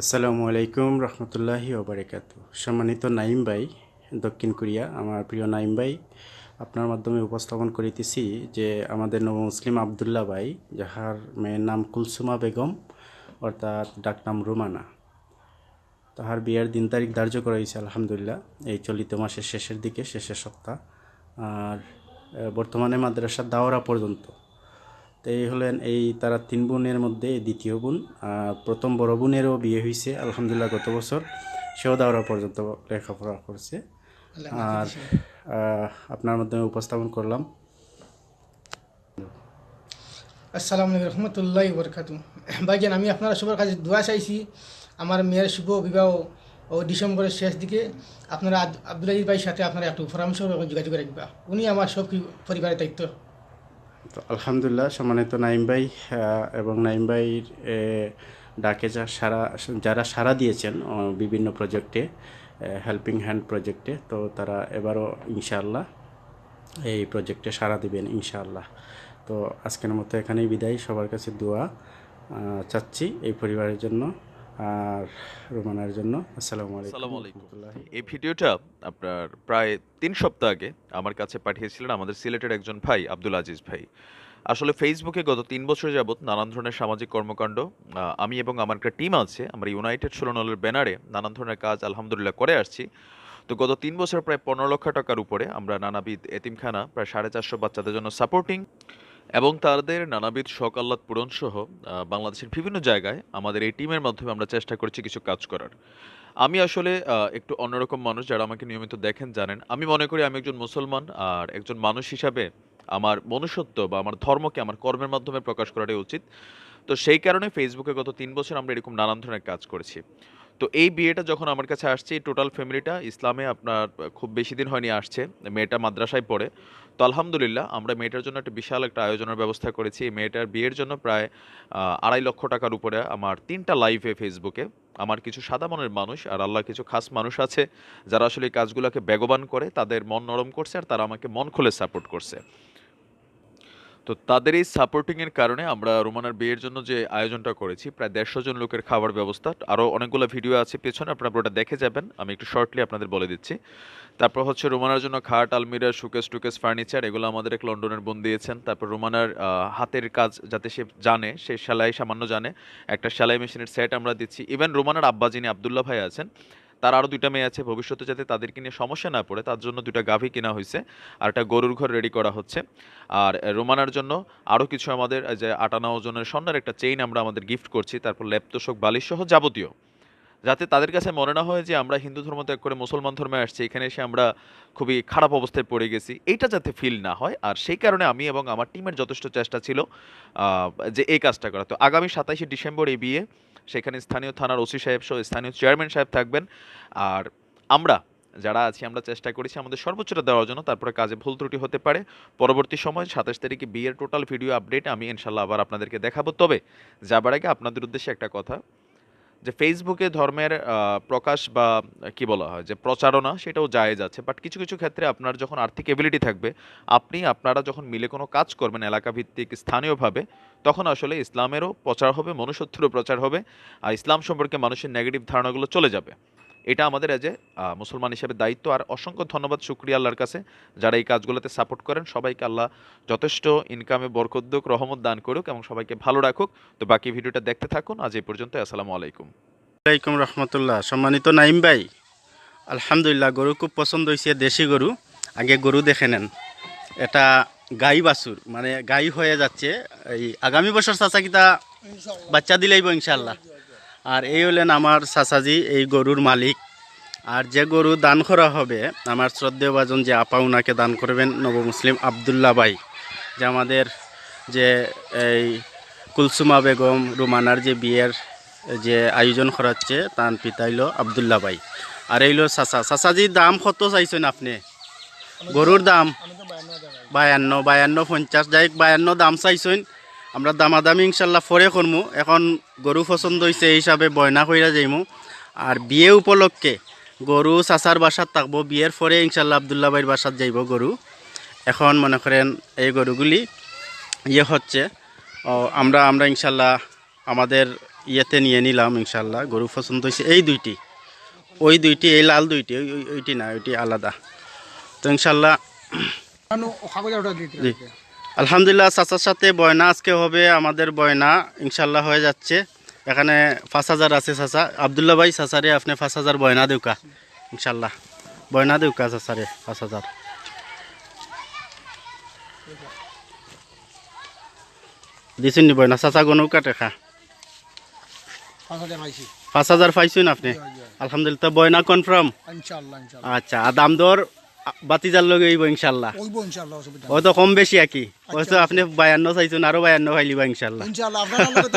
আসসালামু আলাইকুম রহমতুল্লাহি ওবরাকাত সম্মানিত নাইম ভাই, দক্ষিণ কোরিয়া, আমার প্রিয় নাইম ভাই, আপনার মাধ্যমে উপস্থাপন করিতেছি যে আমাদের নব মুসলিম আবদুল্লাহ ভাই, যাহার মেয়ের নাম কুলসুমা বেগম, অর্থাৎ ডাকনাম রুমানা। তাহার বিয়ের দিন তারিখ ধার্য করা হয়েছে, আলহামদুলিল্লাহ। এই চলিত মাসের শেষের দিকে, শেষের সপ্তাহ। আর বর্তমানে মাদ্রাসার দাওরা পর্যন্ত। তো এই হলেন এই তারা তিন বোনের মধ্যে দ্বিতীয় বোন প্রথম বড় বোনেরও বিয়ে হয়েছে আলহামদুলিল্লাহ গত বছর। সেও দাওরা পর্যন্ত লেখাপড়া করছে। আর আপনার মাধ্যমে উপস্থাপন করলাম। আসসালামু আলাইকুম রহমতুল্লাহ বরকাতু ভাইজান আমি আপনারা সবার কাছে দোয়া চাইছি, আমার মেয়ের শুভ বিবাহ ও ডিসেম্বরের শেষ দিকে আপনারা আদ- আব্দুল আজিজ ভাইয়ের সাথে আপনারা একটু পরামর্শ যোগাযোগ রাখবা। উনি আমার সব পরিবারের দায়িত্ব। আলহামদুলিল্লাহ, সম্মানিত নাইম ভাই এবং নাইম ভাইয়ের ডাকে যা সারা, যারা সারা দিয়েছেন বিভিন্ন প্রজেক্টে হেল্পিং হ্যান্ড প্রজেক্টে, তো তারা এবারও ইনশাআল্লাহ এই প্রজেক্টে সারা দিবেন, ইনশাআল্লাহ। তো আজকের মতো এখানেই বিদায়, সবার কাছে দোয়া চাচ্ছি এই পরিবারের জন্য। আর রোমানার জন্য আসসালামু আলাইকুম। এই ভিডিওটা আপনার প্রায় তিন সপ্তাহ আগে আমার কাছে পাঠিয়েছিলেন আমাদের সিলেটের একজন ভাই, আব্দুল আজিজ ভাই। আসলে ফেসবুকে গত তিন বছর যাবৎ নানান ধরনের সামাজিক কর্মকাণ্ড আমি এবং আমার একটা টিম আছে, আমরা ইউনাইটেড সোলনলের ব্যানারে নানান ধরনের কাজ আলহামদুলিল্লাহ করে আসছি। তো গত তিন বছর প্রায় পনেরো লক্ষ টাকার উপরে আমরা নানাবিধ এতিমখানা, প্রায় সাড়ে চারশো বাচ্চাদের জন্য সাপোর্টিং এবং তাদের নানাবিধ শখ, আহ্লাদ পূরণ সহ বাংলাদেশের বিভিন্ন জায়গায় আমাদের এই টিমের মাধ্যমে আমরা চেষ্টা করছি কিছু কাজ করার। আমি আসলে একটু অন্যরকম মানুষ যারা আমাকে নিয়মিত দেখেন, জানেন। আমি মনে করি আমি একজন মুসলমান আর একজন মানুষ হিসাবে আমার মনুষ্যত্ব বা আমার ধর্মকে আমার কর্মের মাধ্যমে প্রকাশ করাটাই উচিত। তো সেই কারণে ফেসবুকে গত তিন বছর আমরা এরকম নানান ধরনের কাজ করেছি। তো এই বিয়েটা যখন আমার কাছে আসছে, এই টোটাল ফ্যামিলিটা ইসলামে আপনার খুব বেশি দিন হয়নি আসছে। মেয়েটা মাদ্রাসায় পড়ে। তো আলহামদুলিল্লাহ, আমরা মেয়েটার জন্য একটা বিশাল একটা আয়োজনের ব্যবস্থা করেছি। এই মেয়েটার বিয়ের জন্য প্রায় আড়াই লক্ষ টাকার উপরে আমার তিনটা লাইভে ফেসবুকে আমার কিছু সাদা মনের মানুষ আর আল্লাহ কিছু খাস মানুষ আছে, যারা আসলে কাজগুলোকে বেগবান করে, তাদের মন নরম করছে আর তারা আমাকে মন খুলে সাপোর্ট করছে। তো তাদের এই সাপোর্টিংয়ের কারণে আমরা রোমানার বিয়ের জন্য যে আয়োজনটা করেছি, প্রায় দেড়শো জন লোকের খাবার ব্যবস্থা আরও অনেকগুলো ভিডিও আছে পেছনে, আপনারা ওটা দেখে যাবেন, আমি একটু শর্টলি আপনাদের বলে দিচ্ছি। তারপর হচ্ছে রোমানার জন্য খাট, আলমিরা সুকেস টুকেস ফার্নিচার এগুলো আমাদের এক লন্ডনের বোন দিয়েছেন। তারপর রোমানার হাতের কাজ যাতে সে জানে, সে সেলাই সামান্য জানে, একটা সেলাই মেশিনের সেট আমরা দিচ্ছি। ইভেন রোমানার আব্বা যিনি আবদুল্লাহ ভাই আছেন তার আরও দুইটা মেয়ে আছে, ভবিষ্যতে যাতে তাদেরকে নিয়ে সমস্যা না পড়ে, তার জন্য দুইটা গাভী কেনা হয়েছে আর একটা গরুর ঘর রেডি করা হচ্ছে। আর রোমানার জন্য আরও কিছু আমাদের যে আটানা ওজনের স্বর্ণের একটা চেইন আমরা আমাদের গিফট করছি, তারপর ল্যাপতোষক বালিশ সহ যাবতীয়। যাতে তাদের কাছে মনে না হয় যে আমরা হিন্দু ধর্ম ত্যাগ করে মুসলমান ধর্মে আসছি, এখানে এসে আমরা খুবই খারাপ অবস্থায় পড়ে গেছি, এইটা যাতে ফিল না হয়। আর সেই কারণে আমি এবং আমার টিমের যথেষ্ট চেষ্টা ছিল যে এই কাজটা করা। তো আগামী সাতাইশে ডিসেম্বর এই বিয়ে সেখানে স্থানীয় থানার ওসি সাহেব সহ স্থানীয় চেয়ারম্যান সাহেব থাকবেন। আর আমরা যারা আছি, আমরা চেষ্টা করেছি আমাদের সর্বোচ্চটা দেওয়ার জন্য। তারপরে কাজে ভুল ত্রুটি হতে পারে। পরবর্তী সময় সাতাশ তারিখে বিয়ের টোটাল ভিডিও আপডেট আমি ইনশাল্লাহ আবার আপনাদেরকে দেখাবো। তবে যাবার আগে আপনাদের উদ্দেশ্যে একটা কথা। যে ফেসবুকে ধর্মের প্রকাশ বা, কি বলা হয়, যে প্রচারণা সেটাও জায়েজ আছে। বাট কিছু কিছু ক্ষেত্রে আপনার যখন আর্থিক এবিলিটি থাকবে, আপনি, আপনারা যখন মিলে কোনো কাজ করবেন এলাকা ভিত্তিক স্থানীয়ভাবে, তখন আসলে ইসলামেরও প্রচার হবে, মনুষ্যত্বেরও প্রচার হবে, আর ইসলাম সম্পর্কে মানুষের নেগেটিভ ধারণাগুলো চলে যাবে। এটা আমাদের এজ এ মুসলমান হিসেবে দায়িত্ব। আর অসংখ্য ধন্যবাদ শুক্রিয়া আল্লাহর কাছে যারা এই কাজগুলোতে সাপোর্ট করেন। সবাইকে আল্লাহ যথেষ্ট ইনকামে বরকত রহমত দান করুক এবং সবাইকে ভালো রাখুক। তো বাকি ভিডিওটা দেখতে থাকুন। আজ এই পর্যন্ত, আসসালামু আলাইকুম। আলাইকুম রহমতুল্লাহ। সম্মানিত নাইম ভাই, আলহামদুলিল্লাহ গরু খুব পছন্দ হয়েছে দেশি গরু। আগে গরু দেখে নেন। এটা গাই বাছুর মানে গাই হয়ে যাচ্ছে। এই আগামী বছর চাচাকিটা বাচ্চা দিলেইব ইনশাল্লাহ আর এই হলেন আমার চাচাজি, এই গরুর মালিক। আর যে গরু দান করা হবে, আমার শ্রদ্ধেয় বাজন যে আপা উনাকে দান করবেন নব মুসলিম আবদুল্লাহ ভাই, যে আমাদের যে এই কুলসুমা বেগম রুমানার যে বিয়ের যে আয়োজন করাচ্ছে, তার পিতা হইল আবদুল্লাহ ভাই। আর এইলো চাচা। চাচাজি, দাম কত চাইছেন আপনি? গরুর দাম? বায়ান্ন বায়ান্ন পঞ্চাশ। যাই বায়ান্ন দাম চাইছেন। আমরা দামাদামি ইনশাল্লাহ ফরে করমু। এখন গরু পছন্দ হয়েছে এই হিসাবে বয়না কইরা যাইমু। আর বিয়ে উপলক্ষে গরু চাচার বাসাত থাকব। বিয়ের পরে ইনশাল্লাহ আবদুল্লাহ ভাইয়ের বাসাত যাইব গরু। এখন মনে করেন এই গরুগুলি ইয়ে হচ্ছে ও, আমরা আমরা ইনশাল্লাহ আমাদের ইয়েতে নিয়ে নিলাম ইনশাল্লাহ। গরু পছন্দ হয়েছে এই দুইটি। ওই দুইটি এই লাল দুইটি ওই ওই- ওইটি না ওইটি আলাদা। তো ইনশাল্লাহ জি। আলহামদুলিল্লাহ চাচার সাথে বয়না আজকে হবে আমাদের বয়না ইনশাল্লাহ হয়ে যাচ্ছে। এখানে পাঁচ হাজার আছে চাচা। আবদুল্লাহ ভাই চাচারে আপনি পাঁচ হাজার বয়না দেউকা ইনশাল্লাহ বয়না দেউকা চাচারে পাঁচ হাজার। দিছেন নি বয়না? চাচা গনু কাটে খা। পাঁচ হাজার পাইছেন আপনি? আলহামদুলিল্লাহ বয়না কনফার্ম? আচ্ছা আর দাম দর? বাতিজার লগে হইব ইনশাল্লাহ। অসুবিধা ও তো কম বেশি আর কি হয়তো আপনি বায়ান্ন চাইছেন আরও বায়ান্ন ফাইলিবা ইনশাল্লাহ। ইনশাআল্লাহ আপনার লগে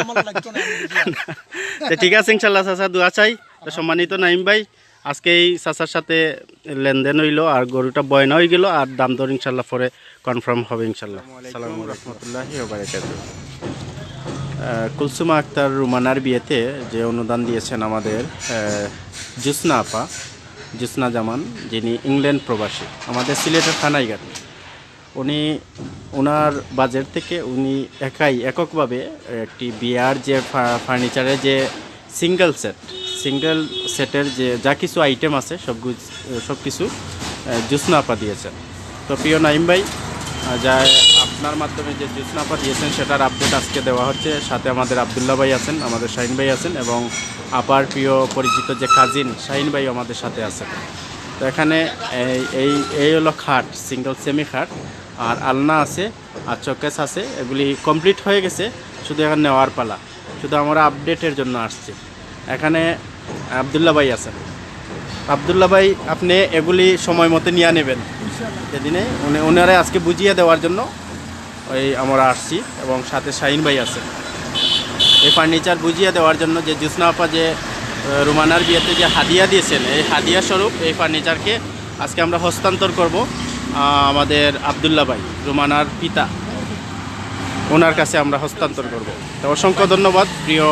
তো ঠিক আছে ইনশাল্লাহ চাচা দোয়া চাই। তো সম্মানিত নাইম ভাই আজকে এই চাচার সাথে লেনদেন হইল আর গরুটা বয়না হয়ে গেল আর দাম দর ইনশাল্লাহ পরে কনফার্ম হবে ইনশাল্লাহ। সালামু রহমতুল্লাহি কুলসুমা আক্তার রুমানার বিয়েতে যে অনুদান দিয়েছেন আমাদের আহ, জুসনা আপা জুসনা জামান, যিনি ইংল্যান্ড প্রবাসী, আমাদের সিলেটের খানাইঘাট উনি ওনার বাজেট থেকে উনি একাই, এককভাবে একটি বিয়ার যে ফার্নিচারের যে সিঙ্গেল সেট সিঙ্গেল সেটের যে যা কিছু আইটেম আছে, সব সব কিছু জুসনা আপা দিয়েছেন। তো প্রিয় নাইম ভাই যা আপনার মাধ্যমে যে আপা দিয়েছেন সেটার আপডেট আজকে দেওয়া হচ্ছে। সাথে আমাদের আবদুল্লাহ ভাই আছেন, আমাদের শাহিন ভাই আছেন এবং আপার প্রিয় পরিচিত যে কাজিন, শাহিন ভাই আমাদের সাথে আছেন তো এখানে এই এই হলো খাট সিঙ্গেল সেমি খাট। আর আলনা আছে, আর চকেস আছে, এগুলি কমপ্লিট হয়ে গেছে, শুধু এখন নেওয়ার পালা। শুধু আমরা আপডেটের জন্য আসছি। এখানে আবদুল্লাহ ভাই আছেন। আবদুল্লাহ ভাই, আপনি এগুলি সময় মতো নিয়ে নেবেন। সেদিনে উনি ওনারা আজকে বুঝিয়ে দেওয়ার জন্য ওই আমরা আসছি এবং সাথে শাহিন ভাই আছে। এই ফার্নিচার বুঝিয়ে দেওয়ার জন্য যে জুসনা আপা যে রুমানার বিয়েতে যে হাদিয়া দিয়েছেন, এই হাদিয়া স্বরূপ এই ফার্নিচারকে আজকে আমরা হস্তান্তর করব আমাদের আবদুল্লাহ ভাই, রুমানার পিতা। ওনার কাছে আমরা হস্তান্তর করব। তো অসংখ্য ধন্যবাদ প্রিয়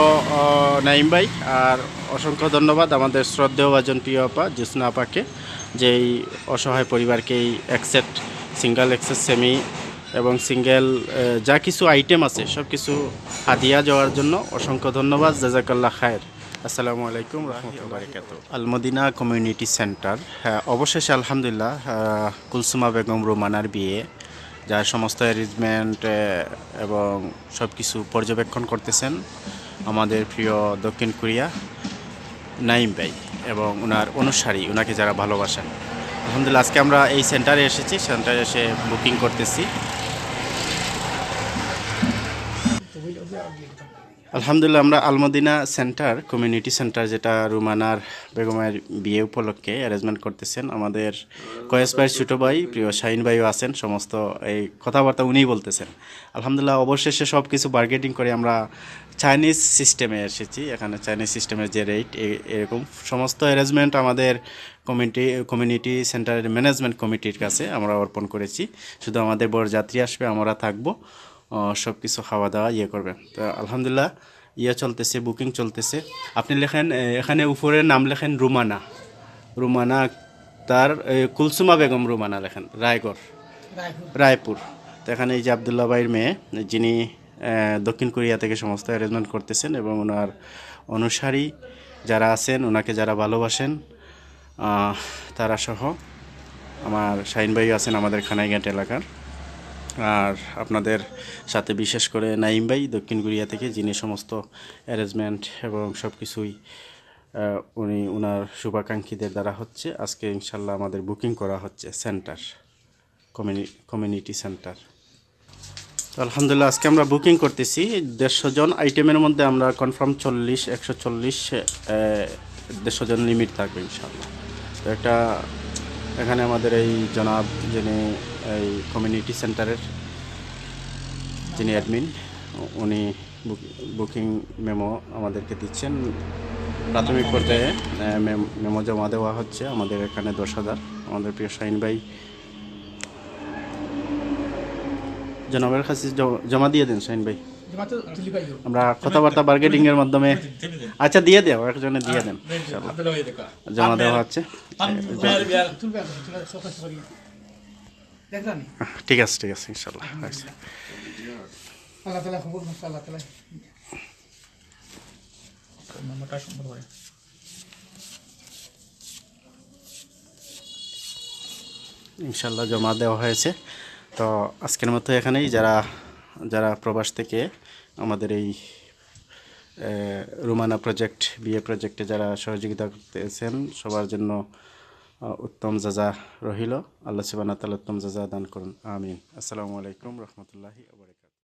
নাইম ভাই, আর অসংখ্য ধন্যবাদ আমাদের শ্রদ্ধেয় ভাজন প্রিয় আপা, জুসনা আপাকে, যে এই অসহায় পরিবারকে এই একসেট সিঙ্গেল এক্সেস সেমি এবং সিঙ্গেল যা কিছু আইটেম আছে সব কিছু হাদিয়া যাওয়ার জন্য অসংখ্য ধন্যবাদ, জাজাকাল্লাহ খায়ের। আসসালামু আলাইকুম রহমতুল্লাহ আলমদিনা কমিউনিটি সেন্টার হ্যাঁ অবশেষে আলহামদুলিল্লাহ কুলসুমা বেগম রোমানার বিয়ে যার সমস্ত অ্যারেঞ্জমেন্ট এবং সব কিছু পর্যবেক্ষণ করতেছেন আমাদের প্রিয় দক্ষিণ কোরিয়া নাইম ভাই এবং ওনার অনুসারী ওনাকে যারা ভালোবাসেন। আলহামদুলিল্লাহ, আজকে আমরা এই সেন্টারে এসেছি, সেন্টারে এসে বুকিং করতেছি। আলহামদুলিল্লাহ, আমরা আলমদিনা সেন্টার কমিউনিটি সেন্টার যেটা রুমানার বেগমের বিয়ে উপলক্ষে অ্যারেঞ্জমেন্ট করতেছেন, আমাদের কয়েস ভাই ছোটো ভাই, প্রিয় শাহিন ভাইও আছেন, সমস্ত এই কথাবার্তা উনিই বলতেছেন। আলহামদুলিল্লাহ, অবশেষে সব কিছু বার্গেটিং করে আমরা চাইনিজ সিস্টেমে এসেছি, এখানে চাইনিজ সিস্টেমের যে রেট এরকম সমস্ত অ্যারেঞ্জমেন্ট আমাদের কমিউনিটি কমিউনিটি সেন্টারের ম্যানেজমেন্ট কমিটির কাছে আমরা অর্পণ করেছি। শুধু আমাদের বড় যাত্রী আসবে, আমরা থাকব। সব কিছু খাওয়া দাওয়া ইয়ে করবে। তো আলহামদুলিল্লাহ ইয়ে চলতেছে বুকিং চলতেছে। আপনি লেখেন এখানে উপরে নাম লেখেন রুমানা। রুমানা তার কুলসুমা বেগম রুমানা লেখেন রায়গড়। রায়পুর। তো এখানে এই যে আবদুল্লাহ ভাইয়ের মেয়ে যিনি দক্ষিণ কোরিয়া থেকে সমস্ত অ্যারেঞ্জমেন্ট করতেছেন এবং ওনার অনুসারী যারা আছেন ওনাকে যারা ভালোবাসেন তারা সহ আমার শাহিন ভাইও আছেন আমাদের খানাইঘাট এলাকার। আর আপনাদের সাথে বিশেষ করে নাইম ভাই দক্ষিণ কোরিয়া থেকে, যিনি সমস্ত অ্যারেঞ্জমেন্ট এবং সব কিছুই উনি ওনার শুভাকাঙ্ক্ষীদের দ্বারা হচ্ছে। আজকে ইনশাল্লাহ আমাদের বুকিং করা হচ্ছে সেন্টার কমিউনিটি সেন্টার তো আলহামদুলিল্লাহ, আজকে আমরা বুকিং করতেছি। দেড়শো জন আইটেমের মধ্যে আমরা কনফার্ম চল্লিশ, একশো চল্লিশ দেড়শো জন লিমিট থাকবে ইনশাল্লাহ তো একটা, এখানে আমাদের এই জনাব যিনি এই কমিউনিটি সেন্টারের যিনি অ্যাডমিন উনি বুকিং মেমো আমাদেরকে দিচ্ছেন। প্রাথমিক পর্যায়ে মেমো জমা দেওয়া হচ্ছে আমাদের এখানে দশ হাজার। আমাদের প্রিয় শাহিন ভাই জনাবের কাছে জমা দিয়ে দেন শাহিন ভাই। আমরা কথাবার্তা বার্গেটিং এর মাধ্যমে আচ্ছা দিয়ে দেও একজনে দিয়ে দেন জমা দেওয়া হচ্ছে তুলবে তুলে সব কাজ করি দেখলাম ঠিক আছে ঠিক আছে ইনশাল্লাহ আল্লাহ তালা খবর আল্লাহ তালা নম্বরটা সুন্দর করে। ইনশাল্লাহ জমা দেওয়া হয়েছে। তো আজকের মতো এখানেই যারা যারা প্রবাস থেকে আমাদের এই রুমানা প্রজেক্ট বিএ প্রজেক্টে যারা সহযোগিতা করতেছেন সবার জন্য উত্তম যাজা রহিল। আল্লাহ তাল উত্তম যাজা দান করুন। আমিন। আসসালামু আলাইকুম রহমতুল্লাহি